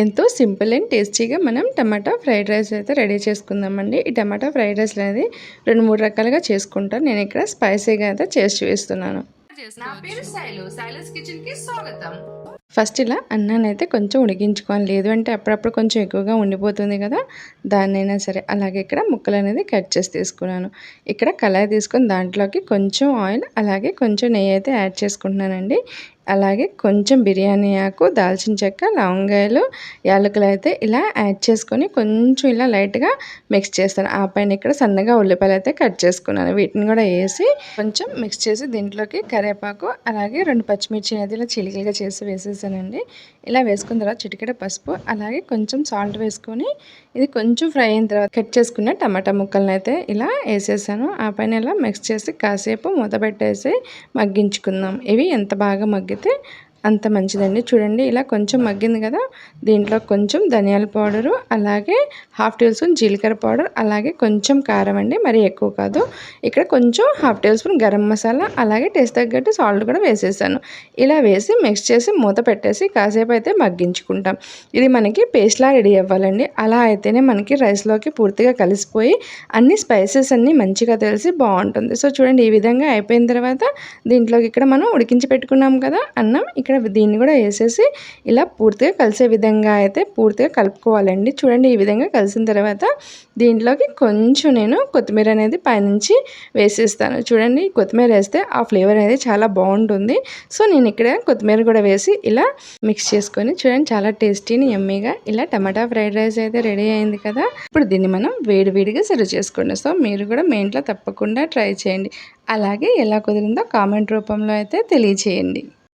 ఎంతో simple and టేస్టీగా మనం టమాటా ఫ్రైడ్ రైస్ అయితే రెడీ చేసుకుందామండి. ఈ టమాటా ఫ్రైడ్ రైస్ అనేది రెండు మూడు రకాలుగా చేసుకుంటాను. నేను ఇక్కడ స్పైసీగా అయితే చేసి చూపిస్తున్నాను ఫస్ట్ ఇలా అన్నాన్ని అయితే కొంచెం ఉడికించుకోవాలి. లేదు అంటే అప్పుడప్పుడు కొంచెం ఎక్కువగా ఉండిపోతుంది కదా దాన్నైనా సరే. అలాగే ఇక్కడ ముక్కలు అనేది కట్ చేసి తీసుకున్నాను. ఇక్కడ కళాయి తీసుకొని దాంట్లోకి కొంచెం ఆయిల్ అలాగే కొంచెం నెయ్యి అయితే యాడ్ చేసుకుంటున్నానండి. అలాగే కొంచెం బిర్యానీ ఆకు దాల్చిన చెక్క లవంగాయలు యాలకులు అయితే ఇలా యాడ్ చేసుకొని కొంచెం ఇలా లైట్గా మిక్స్ చేస్తాను. ఆ పైన ఇక్కడ సన్నగా ఉల్లిపాయలు అయితే కట్ చేసుకున్నాను. వీటిని కూడా వేసి కొంచెం మిక్స్ చేసి దీంట్లోకి కరివేపాకు అలాగే రెండు పచ్చిమిర్చి అనేది ఇలా చిలికలుగా చేసి వేసేసానండి. ఇలా వేసుకున్న తర్వాత చిటికెడ పసుపు అలాగే కొంచెం సాల్ట్ వేసుకొని ఇది కొంచెం ఫ్రై అయిన తర్వాత కట్ చేసుకున్న టమాటా ముక్కలను అయితే ఇలా వేసేసాను. ఆ పైన ఇలా మిక్స్ చేసి కాసేపు మూత పెట్టేసి మగ్గించుకుందాం. ఇవి ఎంత బాగా మగ్గి అయితే అంత మంచిదండి. చూడండి ఇలా కొంచెం మగ్గింది కదా దీంట్లో కొంచెం ధనియాల పౌడరు అలాగే హాఫ్ టేబుల్ స్పూన్ జీలకర్ర పౌడర్ అలాగే కొంచెం కారం అండి మరి ఎక్కువ కాదు. ఇక్కడ కొంచెం half table spoon garam masala అలాగే టేస్ట్ తగ్గట్టు సాల్ట్ కూడా వేసేసాను. ఇలా వేసి మిక్స్ చేసి మూత పెట్టేసి కాసేపు అయితే మగ్గించుకుంటాం. ఇది మనకి పేస్ట్లా రెడీ అవ్వాలండి. అలా అయితేనే మనకి రైస్లోకి పూర్తిగా కలిసిపోయి అన్ని స్పైసెస్ అన్నీ మంచిగా తెలిసి బాగుంటుంది. సో చూడండి ఈ విధంగా అయిపోయిన తర్వాత దీంట్లోకి ఇక్కడ మనం ఉడికించి పెట్టుకున్నాం కదా అన్నం. ఇక్కడ దీన్ని కూడా వేసేసి ఇలా పూర్తిగా కలిసే విధంగా అయితే పూర్తిగా కలుపుకోవాలండి. చూడండి ఈ విధంగా కలిసిన తర్వాత దీంట్లోకి కొంచెం నేను కొత్తిమీర అనేది పైనుంచి వేసేస్తాను. చూడండి కొత్తిమీర వేస్తే ఆ ఫ్లేవర్ అనేది చాలా బాగుంటుంది. సో నేను ఇక్కడ కొత్తిమీర కూడా వేసి ఇలా మిక్స్ చేసుకొని చూడండి చాలా టేస్టీని ఎమ్మీగా ఇలా టమాటా ఫ్రైడ్ రైస్ అయితే రెడీ అయింది కదా. ఇప్పుడు దీన్ని మనం వేడివేడిగా సర్వ్ చేసుకోండి. సో మీరు కూడా మీ ఇంట్లో తప్పకుండా ట్రై చేయండి. అలాగే ఎలా కుదిరిందో కామెంట్ రూపంలో అయితే తెలియచేయండి.